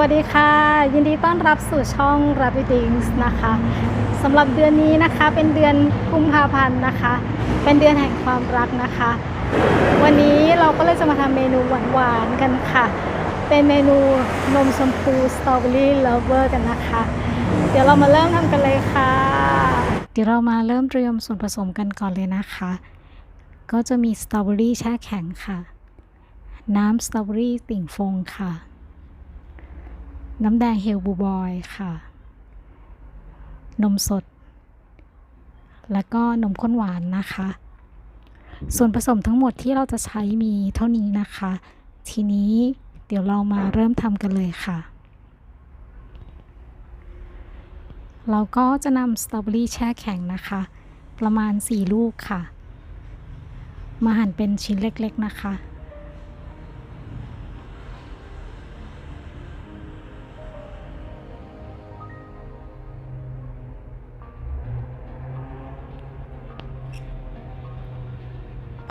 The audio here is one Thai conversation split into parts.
วัสดีค่ะ ยินดีต้อนรับสู่ช่อง Rabbit Dings นะคะสำหรับเดือนนี้นะคะเป็นเดือนกุมภาพันธ์นะคะ เป็นเดือนแห่งความรักนะคะ วันนี้เราก็เลยจะมาทำเมนูหวานๆกันค่ะ เป็นเมนูนมชมพูสตรอเบอรี่เลเวอร์กันนะคะ เดี๋ยวเรามาเริ่มทำกันเลยค่ะ เดี๋ยวเรามาเริ่มเตรียมส่วนผสมกันก่อนเลยนะคะ ก็จะมีสตรอเบอรี่แช่แข็งค่ะ น้ำสตรอเบอรี่ติ่งฟงค่ะ น้ำแดงเฮลบูบอยค่ะ นมสด แล้วก็นมข้นหวานนะคะ ส่วนผสมทั้งหมดที่เราจะใช้มีเท่านี้นะคะ ทีนี้เดี๋ยวเรามาเริ่มทำกันเลยค่ะ เราก็จะนำสตรอเบอรี่แช่แข็งนะคะ ประมาณ 4 ลูกค่ะ มาหั่นเป็นชิ้นเล็กๆนะคะ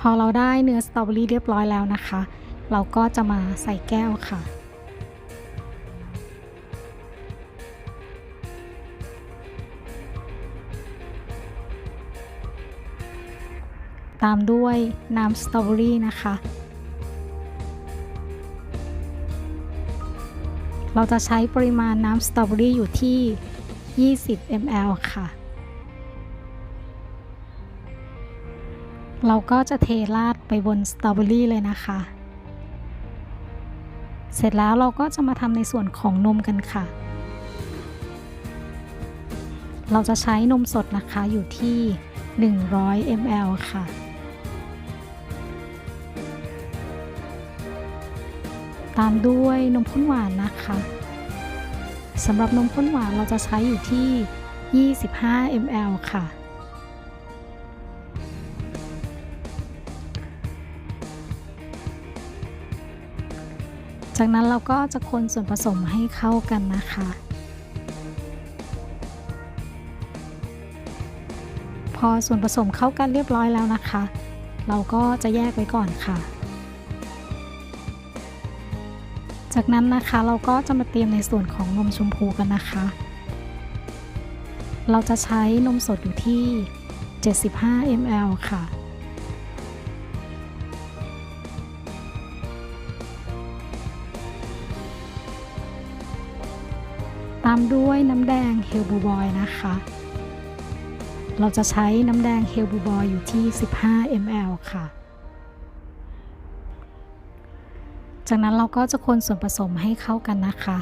อเราได้เนื้อสตรอเบอรี่เรียบร้อยแล้วนะคะ เราก็จะมาใส่แก้วค่ะตามด้วยน้ำสตรอเบอรี่นะคะ เราจะใช้ปริมาณน้ำสตรอเบอรี่อยู่ที่ 20 ml ค่ะ เราก็จะเทราดไปบนสตรอเบอรี่เลยนะคะ เสร็จแล้วเราก็จะมาทำในส่วนของนมกันค่ะ เราจะใช้นมสดนะคะอยู่ที่ 100 ml ค่ะ ตามด้วยนมข้นหวานนะคะสำหรับนมข้นหวานเราจะใช้อยู่ที่ 25 ml ค่ะ จากนั้นเราก็จะคนส่วนผสมให้เข้ากันนะคะ พอส่วนผสมเข้ากันเรียบร้อยแล้วนะคะ เราก็จะแยกไว้ก่อนค่ะ จากนั้นนะคะเราก็จะมาเตรียมในส่วนของนมชมพูกันนะคะ เราจะใช้นมสดอยู่ที่ 75 ml ค่ะ ตามด้วยน้ำแดงเฮลบูบอยนะคะ เราจะใช้น้ำแดงเฮลบูบอยอยู่ที่ 15 ml ค่ะ จากนั้นเราก็จะคนส่วนผสมให้เข้ากันนะคะ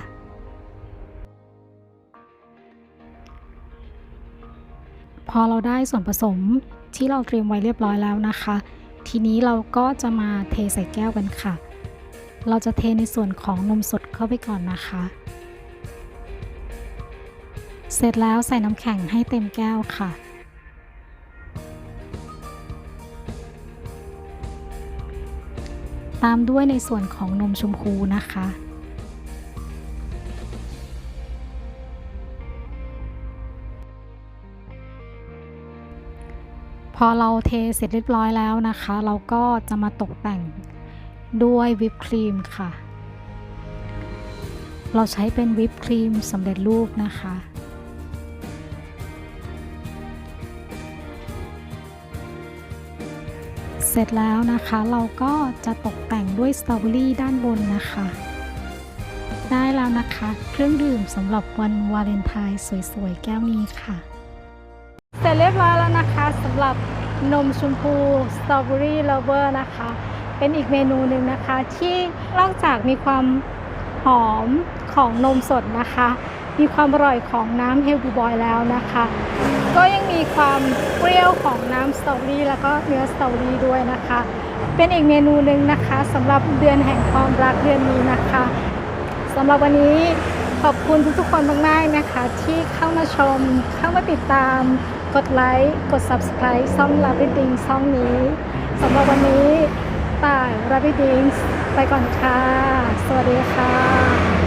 พอเราได้ส่วนผสมที่เราเตรียมไว้เรียบร้อยแล้วนะคะ ทีนี้เราก็จะมาเทใส่แก้วกันค่ะ เราจะเทในส่วนของนมสดเข้าไปก่อนนะคะ เสร็จแล้วใส่น้ำแข็งให้เต็มแก้วค่ะ ตามด้วยในส่วนของนมชมพูนะคะพอเราเทเสร็จเรียบร้อยแล้วนะคะ เราก็จะมาตกแต่งด้วยวิปครีมค่ะ เราใช้เป็นวิปครีมสำเร็จรูปนะคะ เสร็จแล้วนะคะเราก็จะตกแต่งด้วยสตรอเบอรี่ด้านบนนะคะ ได้แล้วนะคะ เครื่องดื่มสำหรับวันวาเลนไทน์สวยๆ แก้วนี้ค่ะ เสร็จเรียบร้อยแล้วนะคะสำหรับนมชมพูสตรอเบอรี่เลเวอร์นะคะ เป็นอีกเมนูหนึ่งนะคะ ที่นอกจากมีความหอมของนมสดนะคะ มีความอร่อยของน้ำเฮลบูบอยแล้วนะคะ ก็ยังมีความเปรี้ยวของน้ำสตรอเบอรี่แล้วก็เนื้อสตรอเบอรี่ด้วยนะคะ เป็นอีกเมนูหนึ่งนะคะสำหรับเดือนแห่งความรักเดือนนี้นะคะสำหรับวันนี้ขอบคุณทุกๆคนมากๆนะคะ ที่เข้ามาชมเข้ามาติดตาม กดไลค์กด subscribe ช่อง Rabbit d i n g ช่องนี้สำหรับวันนี้ต่าย Rabbit d i n g ไปก่อนค่ะ สวัสดีค่ะ